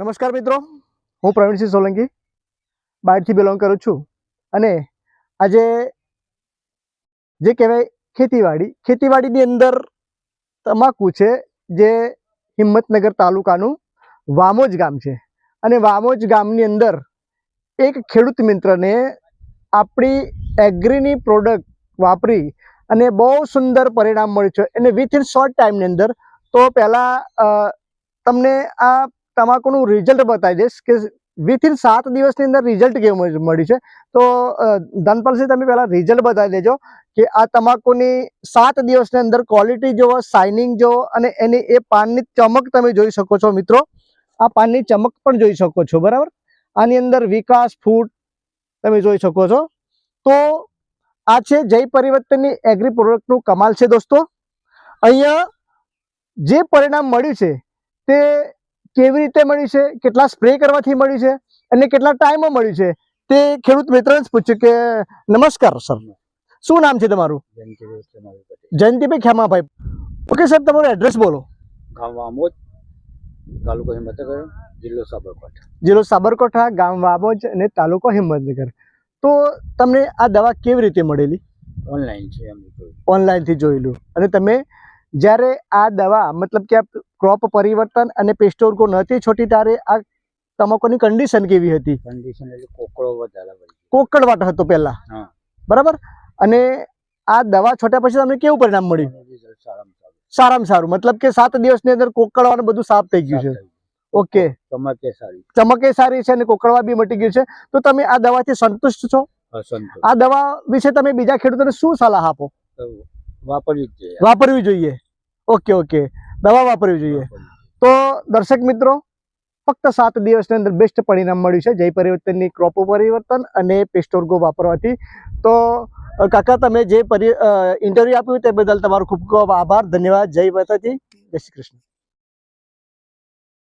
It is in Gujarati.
નમસ્કાર મિત્રો, હું પ્રવીણસિંહ સોલંકી બહારથી બિલોંગ કરું છું. અને આજે જે કહેવાય ખેતીવાડી, ખેતીવાડીની અંદર તમાકુ છે, જે હિંમતનગર તાલુકાનું વામોજ ગામ છે. અને વામોજ ગામની અંદર એક ખેડૂત મિત્રને આપણી એગ્રીની પ્રોડક્ટ વાપરી અને બહુ સુંદર પરિણામ મળ્યું છે. અને વિથિન શોર્ટ ટાઈમની અંદર તો પહેલાં તમને આ તમાકુનું રિઝલ્ટ બતાવી દઈશ કે વિથિન સાત દિવસની અંદર રિઝલ્ટ કેવું મળ- મળ્યું છે. તો ધનપાલસિંહ, તમે પહેલાં રિઝલ્ટ બતાવી દેજો કે આ તમાકુની સાત દિવસની અંદર ક્વોલિટી જોવો શાઇનિંગ જોવો અને એની એ પાનની ચમક તમે જોઈ શકો છો મિત્રો. આ પાનની ચમક પણ જોઈ શકો છો, બરાબર? આની અંદર વિકાસ ફૂડ તમે જોઈ શકો છો. તો, આ છે જય પરિવર્તનની એગ્રી પ્રોડક્ટનું કમાલ છે દોસ્તો. અહીંયા જે પરિણામ મળ્યું છે તે કેવી રીતે મળ્યું છે કેટલા સ્પ્રે કરવાથી મળ્યું છે અને કેટલા ટાઈમમાં મળ્યું છે? તે ખેડૂત મિત્રને જ પૂછ્યું કે નમસ્કાર સર શું નામ છે તમારું? જયંતિભાઈ ખેમાભાઈ પટેલ. ઓકે સાહેબ તમારું એડ્રેસ બોલો. ગામ વામોદ તાલુકો હિંમતનગર જિલ્લો સાબરકાંઠા. જિલ્લો સાબરકાંઠા ગામ વાબોજ અને તાલુકો હિંમતનગર. તો તમને આ દવા કેવી રીતે મળેલી? ઓનલાઈન છે ઓનલાઈનથી જોયેલું. અને તમે જ્યારે આ દવા મતલબ કે આ ક્રોપ પરિવર્તન અને પેસ્ટોરકો નથી છોટી ત્યારે આ તમાકુની કન્ડિશન કેવી હતી? કન્ડિશન એટલે કોકળો વધારે પડી કોકડવાટ હતો પહેલા. બરાબર? અને આ દવા છોટ્યા પછી તમને કેવું પરિણામ મળ્યું? સારામાં સારું. મતલબ કે સાત દિવસની અંદર કોકળવાનું બધું સાફ થઈ ગયું છે. ઓકે. ચમકે સારી. ચમકે સારી છે અને કોકળવા બી મટી ગયું છે. તો તમે આ દવાથી સંતુષ્ટ છો? આ દવા વિશે તમે બીજા ખેડૂતોને શું સલાહ આપો? વાપરવી જોઈએ. વાપરવી જોઈએ. Okay okay. દવા વાપરવી જોઈએ. તો દર્શક મિત્રો, ફક્ત સાત દિવસની અંદર બેસ્ટ પરિણામ મળ્યું છે. જય પરિવર્તનની ક્રોપ પરિવર્તન અને પેસ્ટોર્ગો વાપરવાથી. તો કાકા, તમે જે ઇન્ટરવ્યૂ આપ્યું તે બદલ તમારો ખૂબ ખૂબ આભાર. ધન્યવાદ. જય માતાજી. જય શ્રી કૃષ્ણ.